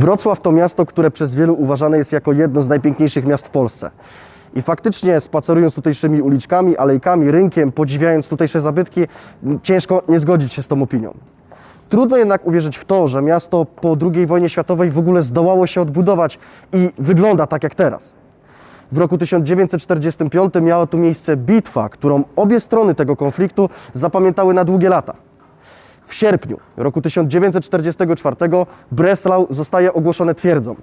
Wrocław to miasto, które przez wielu uważane jest jako jedno z najpiękniejszych miast w Polsce. I faktycznie spacerując tutejszymi uliczkami, alejkami, rynkiem, podziwiając tutejsze zabytki, ciężko nie zgodzić się z tą opinią. Trudno jednak uwierzyć w to, że miasto po II wojnie światowej w ogóle zdołało się odbudować i wygląda tak jak teraz. W roku 1945 miała tu miejsce bitwa, którą obie strony tego konfliktu zapamiętały na długie lata. W sierpniu roku 1944 Breslau zostaje ogłoszone twierdzą.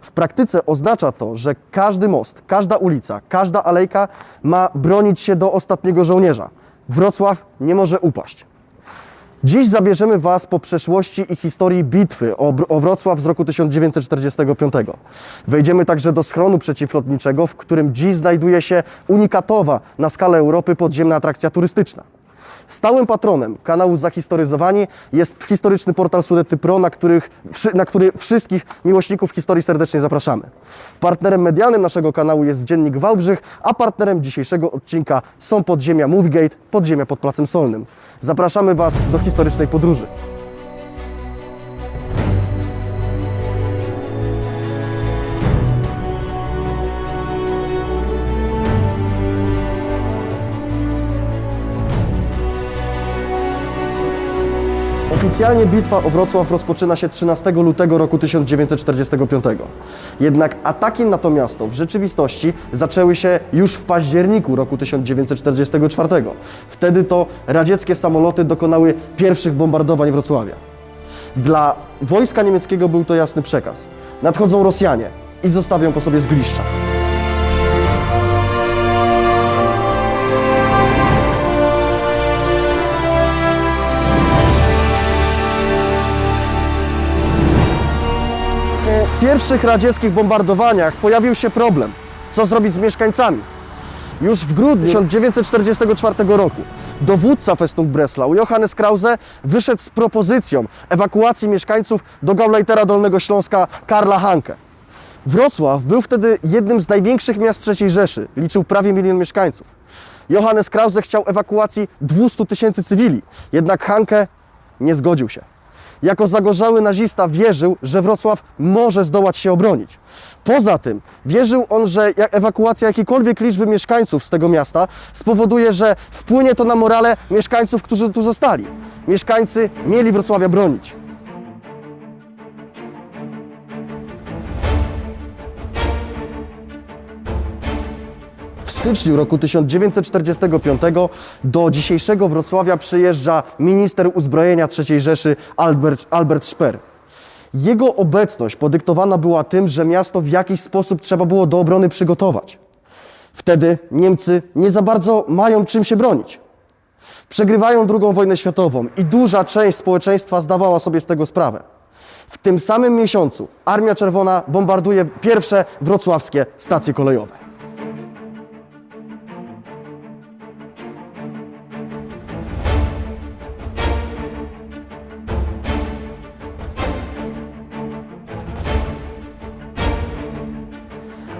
W praktyce oznacza to, że każdy most, każda ulica, każda alejka ma bronić się do ostatniego żołnierza. Wrocław nie może upaść. Dziś zabierzemy Was po przeszłości i historii bitwy o, o Wrocław z roku 1945. Wejdziemy także do schronu przeciwlotniczego, w którym dziś znajduje się unikatowa na skalę Europy podziemna atrakcja turystyczna. Stałym patronem kanału Zahistoryzowani jest historyczny portal Sudety Pro, na, których, na który wszystkich miłośników historii serdecznie zapraszamy. Partnerem medialnym naszego kanału jest Dziennik Wałbrzych, a partnerem dzisiejszego odcinka są podziemia Moviegate, podziemia pod Placem Solnym. Zapraszamy Was do historycznej podróży. Oficjalnie bitwa o Wrocław rozpoczyna się 13 lutego roku 1945. Jednak ataki na to miasto w rzeczywistości zaczęły się już w październiku roku 1944. Wtedy to radzieckie samoloty dokonały pierwszych bombardowań Wrocławia. Dla wojska niemieckiego był to jasny przekaz. Nadchodzą Rosjanie i zostawią po sobie zgliszcza. Pierwszych radzieckich bombardowaniach pojawił się problem, co zrobić z mieszkańcami. Już w grudniu 1944 roku dowódca Festung Breslau, Johannes Krause, wyszedł z propozycją ewakuacji mieszkańców do Gauleitera Dolnego Śląska Karla Hanke. Wrocław był wtedy jednym z największych miast III Rzeszy, liczył prawie milion mieszkańców. Johannes Krause chciał ewakuacji 200 tysięcy cywili, jednak Hanke nie zgodził się. Jako zagorzały nazista wierzył, że Wrocław może zdołać się obronić. Poza tym wierzył on, że ewakuacja jakiejkolwiek liczby mieszkańców z tego miasta spowoduje, że wpłynie to na morale mieszkańców, którzy tu zostali. Mieszkańcy mieli Wrocławia bronić. Styczniu roku 1945 do dzisiejszego Wrocławia przyjeżdża minister uzbrojenia III Rzeszy Albert, Albert. Jego obecność podyktowana była tym, że miasto w jakiś sposób trzeba było do obrony przygotować. Wtedy Niemcy nie za bardzo mają czym się bronić. Przegrywają II wojnę światową i duża część społeczeństwa zdawała sobie z tego sprawę. W tym samym miesiącu Armia Czerwona bombarduje pierwsze wrocławskie stacje kolejowe.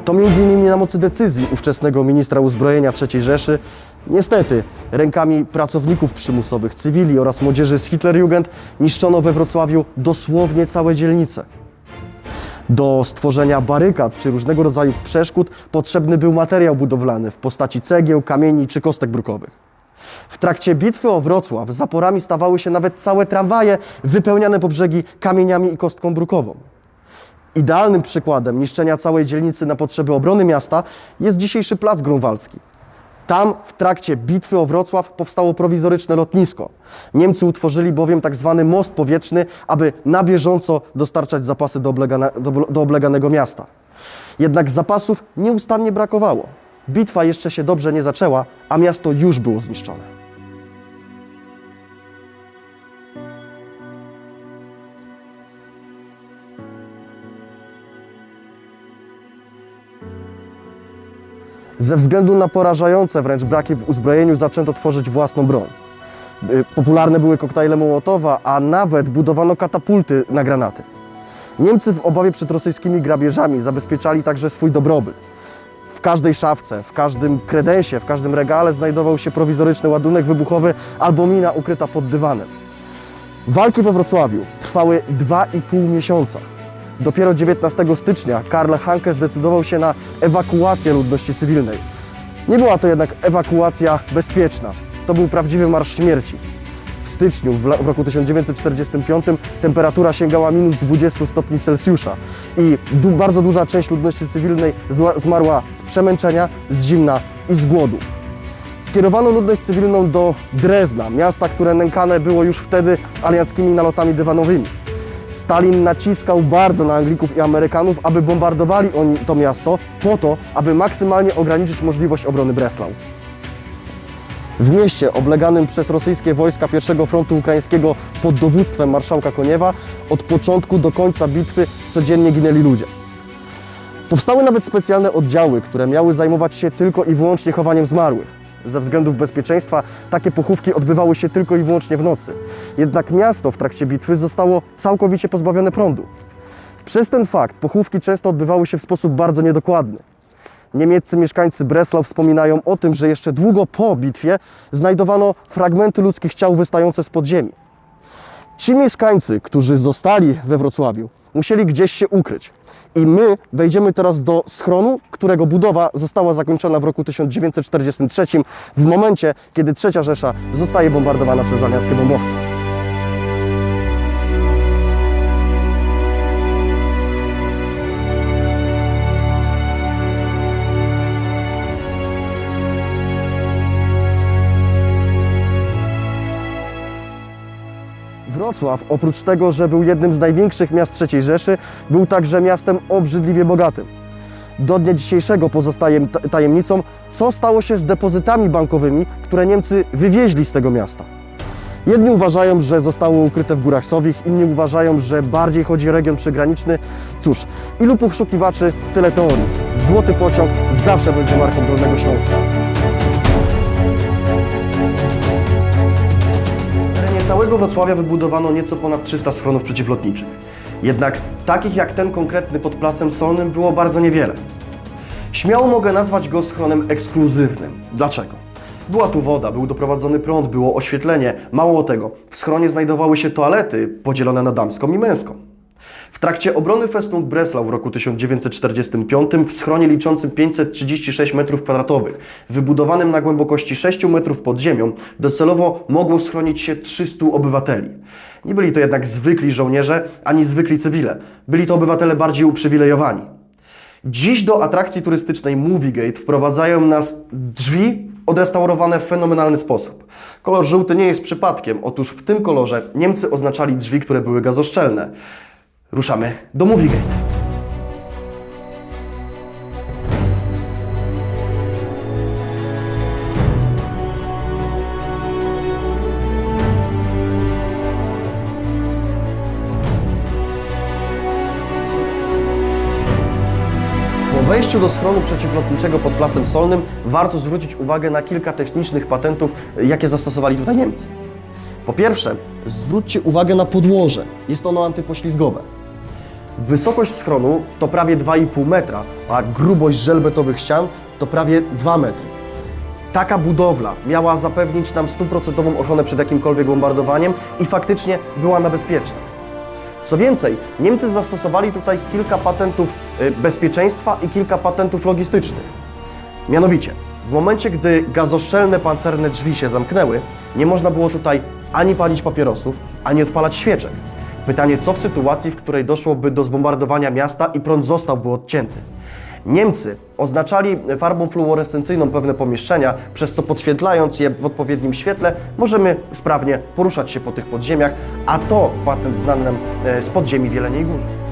To m.in. na mocy decyzji ówczesnego ministra uzbrojenia III Rzeszy, niestety rękami pracowników przymusowych, cywili oraz młodzieży z Hitlerjugend niszczono we Wrocławiu dosłownie całe dzielnice. Do stworzenia barykad czy różnego rodzaju przeszkód potrzebny był materiał budowlany w postaci cegieł, kamieni czy kostek brukowych. W trakcie bitwy o Wrocław zaporami stawały się nawet całe tramwaje wypełniane po brzegi kamieniami i kostką brukową. Idealnym przykładem niszczenia całej dzielnicy na potrzeby obrony miasta jest dzisiejszy Plac Grunwaldzki. Tam w trakcie bitwy o Wrocław powstało prowizoryczne lotnisko. Niemcy utworzyli bowiem tak zwany most powietrzny, aby na bieżąco dostarczać zapasy do, oblegane, do, do obleganego miasta. Jednak zapasów nieustannie brakowało. Bitwa jeszcze się dobrze nie zaczęła, a miasto już było zniszczone. Ze względu na porażające wręcz braki w uzbrojeniu zaczęto tworzyć własną broń. Y, Popularne były koktajle Mołotowa, a nawet budowano katapulty na granaty. Niemcy w obawie przed rosyjskimi grabieżami zabezpieczali także swój dobrobyt. W każdej szafce, w każdym kredensie, w każdym regale znajdował się prowizoryczny ładunek wybuchowy albo mina ukryta pod dywanem. Walki we Wrocławiu trwały 2,5 miesiąca. Dopiero 19 stycznia Karl Hanke zdecydował się na ewakuację ludności cywilnej. Nie była to jednak ewakuacja bezpieczna. To był prawdziwy marsz śmierci. W styczniu w, roku 1945 temperatura sięgała minus 20 stopni Celsjusza i du, bardzo duża część ludności cywilnej zmarła z przemęczenia, z zimna i z głodu. Skierowano ludność cywilną do Drezna, miasta, które nękane było już wtedy alianckimi nalotami dywanowymi. Stalin naciskał bardzo na Anglików i Amerykanów, aby bombardowali oni to miasto po to, aby maksymalnie ograniczyć możliwość obrony Breslau. W mieście obleganym przez rosyjskie wojska pierwszego frontu ukraińskiego pod dowództwem marszałka Koniewa od początku do końca bitwy codziennie ginęli ludzie. Powstały nawet specjalne oddziały, które miały zajmować się tylko i wyłącznie chowaniem zmarłych. Ze względów bezpieczeństwa takie pochówki odbywały się tylko i wyłącznie w nocy. Jednak miasto w trakcie bitwy zostało całkowicie pozbawione prądu. Przez ten fakt pochówki często odbywały się w sposób bardzo niedokładny. Niemieccy mieszkańcy Breslau wspominają o tym, że jeszcze długo po bitwie znajdowano fragmenty ludzkich ciał wystające z podziemi. Ci mieszkańcy, którzy zostali we Wrocławiu, musieli gdzieś się ukryć. I my wejdziemy teraz do schronu, którego budowa została zakończona w roku 1943, w momencie, kiedy Trzecia Rzesza zostaje bombardowana przez alianckie bombowce. Wrocław, oprócz tego, że był jednym z największych miast III Rzeszy, był także miastem obrzydliwie bogatym. Do dnia dzisiejszego pozostaje ta- tajemnicą, co stało się z depozytami bankowymi, które Niemcy wywieźli z tego miasta. Jedni uważają, że zostało ukryte w górach Sowich, inni uważają, że bardziej chodzi o region przygraniczny. Cóż, ilu poszukiwaczy, tyle teorii. Złoty pociąg zawsze będzie marką Dolnego Śląska. Całego Wrocławia wybudowano nieco ponad 300 schronów przeciwlotniczych. Jednak takich jak ten konkretny pod Placem Solnym było bardzo niewiele. Śmiało mogę nazwać go schronem ekskluzywnym. Dlaczego? Była tu woda, był doprowadzony prąd, było oświetlenie. Mało tego, w schronie znajdowały się toalety podzielone na damską i męską. W trakcie obrony Festung Breslau w roku 1945 w schronie liczącym 536 m2, wybudowanym na głębokości 6 metrów pod ziemią, docelowo mogło schronić się 300 obywateli. Nie byli to jednak zwykli żołnierze, ani zwykli cywile. Byli to obywatele bardziej uprzywilejowani. Dziś do atrakcji turystycznej Moviegate wprowadzają nas drzwi odrestaurowane w fenomenalny sposób. Kolor żółty nie jest przypadkiem, otóż w tym kolorze Niemcy oznaczali drzwi, które były gazoszczelne. Ruszamy do Moviegate. Wejściu do schronu przeciwlotniczego pod Placem Solnym warto zwrócić uwagę na kilka technicznych patentów, jakie zastosowali tutaj Niemcy. Po pierwsze, zwróćcie uwagę na podłoże. Jest ono antypoślizgowe. Wysokość schronu to prawie 2,5 metra, a grubość żelbetowych ścian to prawie 2 metry. Taka budowla miała zapewnić nam stuprocentową ochronę przed jakimkolwiek bombardowaniem i faktycznie była ona bezpieczna. Co więcej, Niemcy zastosowali tutaj kilka patentów y, bezpieczeństwa i kilka patentów logistycznych. Mianowicie, w momencie, gdy gazoszczelne pancerne drzwi się zamknęły, nie można było tutaj ani palić papierosów, ani odpalać świeczek. Pytanie, co w sytuacji, w której doszłoby do zbombardowania miasta i prąd zostałby odcięty? Niemcy oznaczali farbą fluorescencyjną pewne pomieszczenia, przez co podświetlając je w odpowiednim świetle możemy sprawnie poruszać się po tych podziemiach, a to patent znany nam e, z podziemi w Jeleniej Górze.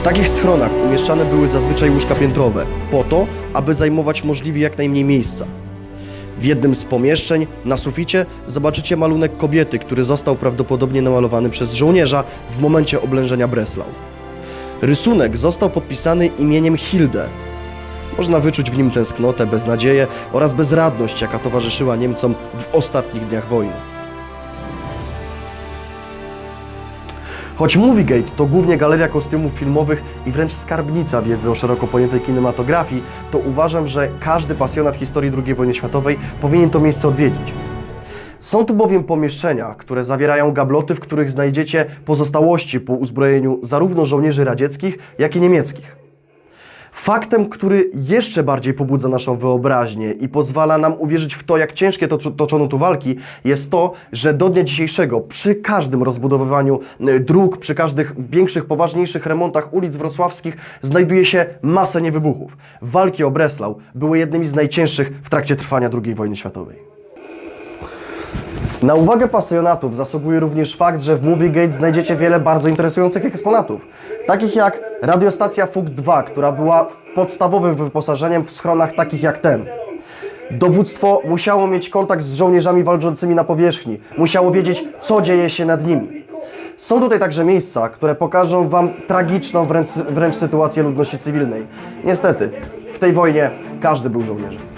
W takich schronach umieszczane były zazwyczaj łóżka piętrowe, po to, aby zajmować możliwie jak najmniej miejsca. W jednym z pomieszczeń, na suficie, zobaczycie malunek kobiety, który został prawdopodobnie namalowany przez żołnierza w momencie oblężenia Breslau. Rysunek został podpisany imieniem Hilde. Można wyczuć w nim tęsknotę, beznadzieję oraz bezradność, jaka towarzyszyła Niemcom w ostatnich dniach wojny. Choć Moviegate to głównie galeria kostiumów filmowych i wręcz skarbnica wiedzy o szeroko pojętej kinematografii, to uważam, że każdy pasjonat historii II wojny światowej powinien to miejsce odwiedzić. Są tu bowiem pomieszczenia, które zawierają gabloty, w których znajdziecie pozostałości po uzbrojeniu zarówno żołnierzy radzieckich, jak i niemieckich. Faktem, który jeszcze bardziej pobudza naszą wyobraźnię i pozwala nam uwierzyć w to, jak ciężkie to, toczono tu walki, jest to, że do dnia dzisiejszego przy każdym rozbudowywaniu y, dróg, przy każdych większych, poważniejszych remontach ulic wrocławskich znajduje się masę niewybuchów. Walki o Breslau były jednymi z najcięższych w trakcie trwania II wojny światowej. Na uwagę pasjonatów zasługuje również fakt, że w Movie Gate znajdziecie wiele bardzo interesujących eksponatów, takich jak radiostacja FUK 2, która była podstawowym wyposażeniem w schronach takich jak ten. Dowództwo musiało mieć kontakt z żołnierzami walczącymi na powierzchni, musiało wiedzieć, co dzieje się nad nimi. Są tutaj także miejsca, które pokażą Wam tragiczną wręcz, wręcz sytuację ludności cywilnej. Niestety, w tej wojnie każdy był żołnierzem.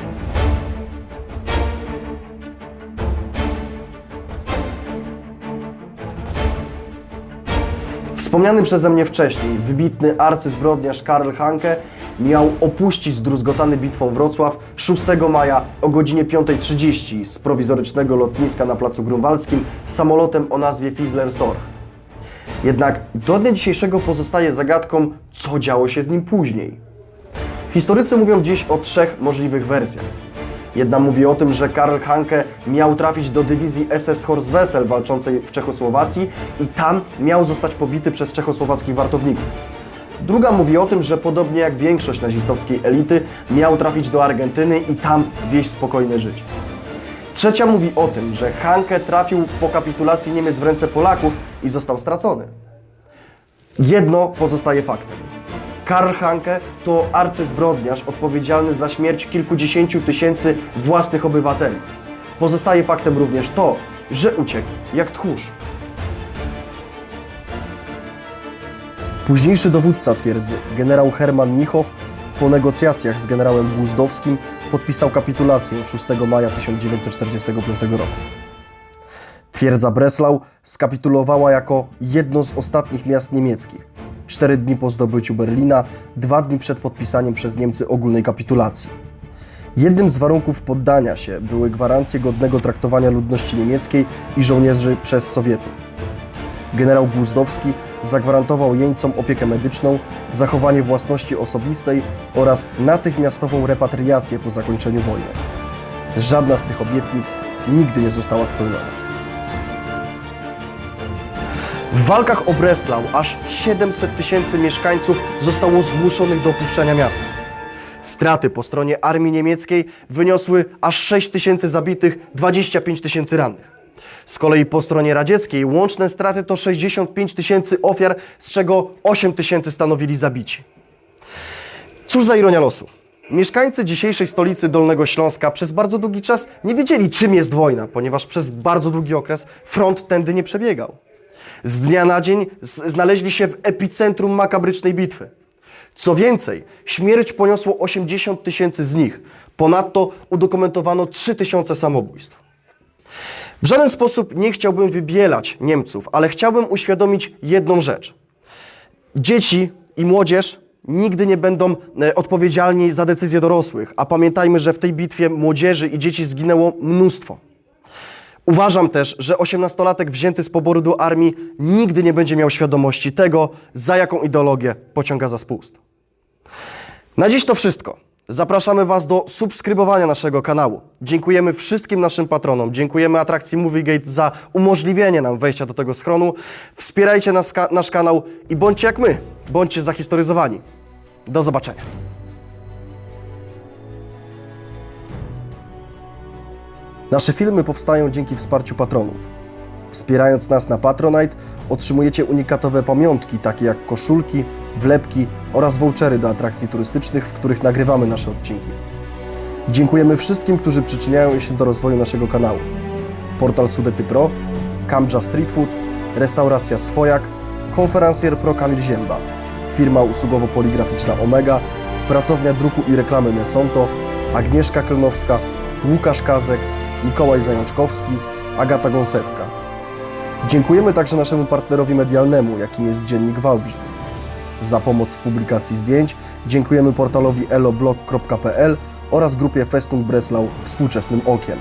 Wspomniany przeze mnie wcześniej wybitny arcyzbrodniarz Karl Hanke miał opuścić zdruzgotany bitwą Wrocław 6 maja o godzinie 5.30 z prowizorycznego lotniska na Placu Grunwaldzkim samolotem o nazwie Fizzler-Storch. Jednak do dnia dzisiejszego pozostaje zagadką, co działo się z nim później. Historycy mówią dziś o trzech możliwych wersjach. Jedna mówi o tym, że Karl Hanke miał trafić do dywizji SS Horst Wessel walczącej w Czechosłowacji i tam miał zostać pobity przez czechosłowackich wartowników. Druga mówi o tym, że podobnie jak większość nazistowskiej elity, miał trafić do Argentyny i tam wieść spokojne życie. Trzecia mówi o tym, że Hanke trafił po kapitulacji Niemiec w ręce Polaków i został stracony. Jedno pozostaje faktem. Karl Hanke to arcyzbrodniarz odpowiedzialny za śmierć kilkudziesięciu tysięcy własnych obywateli. Pozostaje faktem również to, że uciekł jak tchórz. Późniejszy dowódca twierdzy, generał Hermann Nichow, po negocjacjach z generałem Głuzdowskim podpisał kapitulację 6 maja 1945 roku. Twierdza Breslau skapitulowała jako jedno z ostatnich miast niemieckich. Cztery dni po zdobyciu Berlina, dwa dni przed podpisaniem przez Niemcy ogólnej kapitulacji. Jednym z warunków poddania się były gwarancje godnego traktowania ludności niemieckiej i żołnierzy przez Sowietów. Generał Głuzdowski zagwarantował jeńcom opiekę medyczną, zachowanie własności osobistej oraz natychmiastową repatriację po zakończeniu wojny. Żadna z tych obietnic nigdy nie została spełniona. W walkach o Breslau aż 700 tysięcy mieszkańców zostało zmuszonych do opuszczenia miasta. Straty po stronie armii niemieckiej wyniosły aż 6 tysięcy zabitych, 25 tysięcy rannych. Z kolei po stronie radzieckiej łączne straty to 65 tysięcy ofiar, z czego 8 tysięcy stanowili zabici. Cóż za ironia losu. Mieszkańcy dzisiejszej stolicy Dolnego Śląska przez bardzo długi czas nie wiedzieli, czym jest wojna, ponieważ przez bardzo długi okres front tędy nie przebiegał. Z dnia na dzień znaleźli się w epicentrum makabrycznej bitwy. Co więcej, śmierć poniosło 80 tysięcy z nich. Ponadto udokumentowano 3 tysiące samobójstw. W żaden sposób nie chciałbym wybielać Niemców, ale chciałbym uświadomić jedną rzecz. Dzieci i młodzież nigdy nie będą e, odpowiedzialni za decyzje dorosłych, a pamiętajmy, że w tej bitwie młodzieży i dzieci zginęło mnóstwo. Uważam też, że osiemnastolatek wzięty z poboru do armii nigdy nie będzie miał świadomości tego, za jaką ideologię pociąga za spust. Na dziś to wszystko. Zapraszamy Was do subskrybowania naszego kanału. Dziękujemy wszystkim naszym patronom. Dziękujemy atrakcji MovieGate za umożliwienie nam wejścia do tego schronu. Wspierajcie nas, nasz kanał i bądźcie jak my. Bądźcie zahistoryzowani. Do zobaczenia. Nasze filmy powstają dzięki wsparciu patronów. Wspierając nas na Patronite otrzymujecie unikatowe pamiątki, takie jak koszulki, wlepki oraz vouchery do atrakcji turystycznych, w których nagrywamy nasze odcinki. Dziękujemy wszystkim, którzy przyczyniają się do rozwoju naszego kanału. Portal Sudety Pro, Kamja Street Food, Restauracja Swojak, Konferencjer Pro Kamil Zięba, firma usługowo-poligraficzna Omega, Pracownia Druku i Reklamy Nesonto, Agnieszka Klnowska, Łukasz Kazek, Mikołaj Zajączkowski, Agata Gąsecka. Dziękujemy także naszemu partnerowi medialnemu, jakim jest Dziennik Wałbrzych. Za pomoc w publikacji zdjęć dziękujemy portalowi eloblog.pl oraz grupie Festung Breslau Współczesnym Okiem.